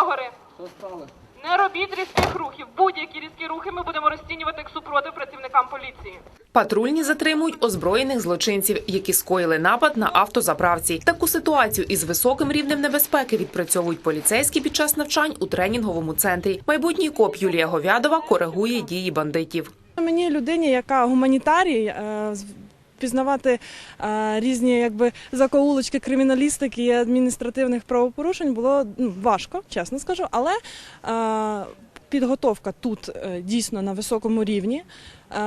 догори. Не робіть різких рухів. Будь-які різкі рухи ми будемо розцінювати як супротив працівникам поліції. Патрульні затримують озброєних злочинців, які скоїли напад на автозаправці. Таку ситуацію із високим рівнем небезпеки відпрацьовують поліцейські під час навчань у тренінговому центрі. Майбутній коп Юлія Говядова коригує дії бандитів. Мені людині, яка гуманітарій, пізнавати е, різні якби закоулочки криміналістики і адміністративних правопорушень було ну, важко, чесно скажу. Але е, підготовка тут е, дійсно на високому рівні.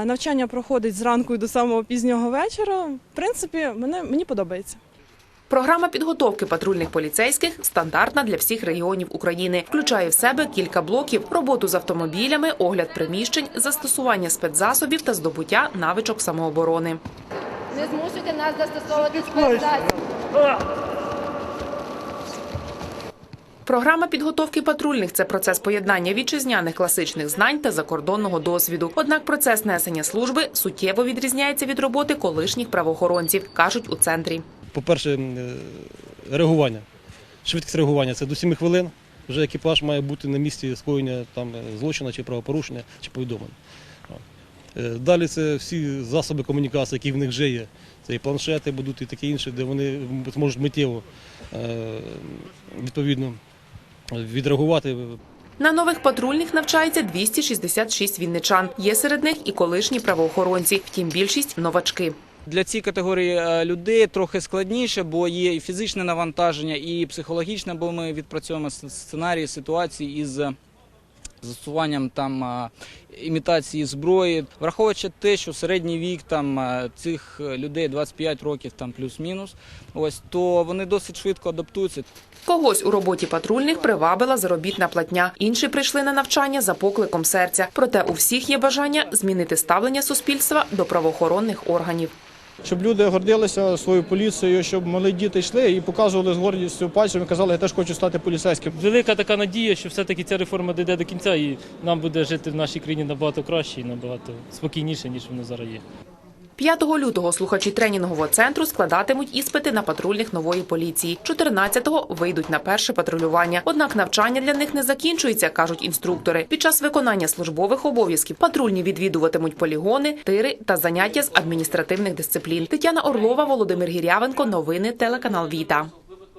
Навчання проходить зранку і до самого пізнього вечора. В принципі, мене мені подобається. Програма підготовки патрульних поліцейських стандартна для всіх регіонів України. Включає в себе кілька блоків: роботу з автомобілями, огляд приміщень, застосування спецзасобів та здобуття навичок самооборони. Не змушуйте нас застосовувати спецзасіб. Програма підготовки патрульних це процес поєднання вітчизняних класичних знань та закордонного досвіду. Однак процес несення служби суттєво відрізняється від роботи колишніх правоохоронців, кажуть у центрі. По-перше, е, реагування. Швидкість реагування це до 7 хвилин. Вже екіпаж має бути на місці скоєння там, е, злочину чи правопорушення чи повідомлення. Е, Далі це всі засоби комунікації, які в них вже є. Це і планшети будуть, і таке інше, де вони зможуть миттєво е, відповідно відреагувати На нових патрульних навчається 266 вінничан. Є серед них і колишні правоохоронці. Втім, більшість новачки. Для цієї категорії е, людей трохи складніше, бо є і фізичне навантаження, і психологічне, бо ми відпрацьовуємо сценарії ситуації із застосуванням там е, імітації зброї, враховуючи те, що середній вік там е, цих людей 25 років, там плюс-мінус, ось то вони досить швидко адаптуються. Когось у роботі патрульних привабила заробітна платня. Інші прийшли на навчання за покликом серця. Проте у всіх є бажання змінити ставлення суспільства до правоохоронних органів. Щоб люди гордилися своєю поліцією, щоб мали діти йшли і показували з гордістю пальцем і казали, я теж хочу стати поліцейським. Велика така надія, що все-таки ця реформа дійде до кінця, і нам буде жити в нашій країні набагато краще і набагато спокійніше, ніж воно зараз є. 5 лютого слухачі тренінгового центру складатимуть іспити на патрульних нової поліції. 14-го вийдуть на перше патрулювання. Однак навчання для них не закінчується, кажуть інструктори. Під час виконання службових обов'язків патрульні відвідуватимуть полігони, тири та заняття з адміністративних дисциплін. Тетяна Орлова, Володимир Гірявенко. Новини телеканал Віта.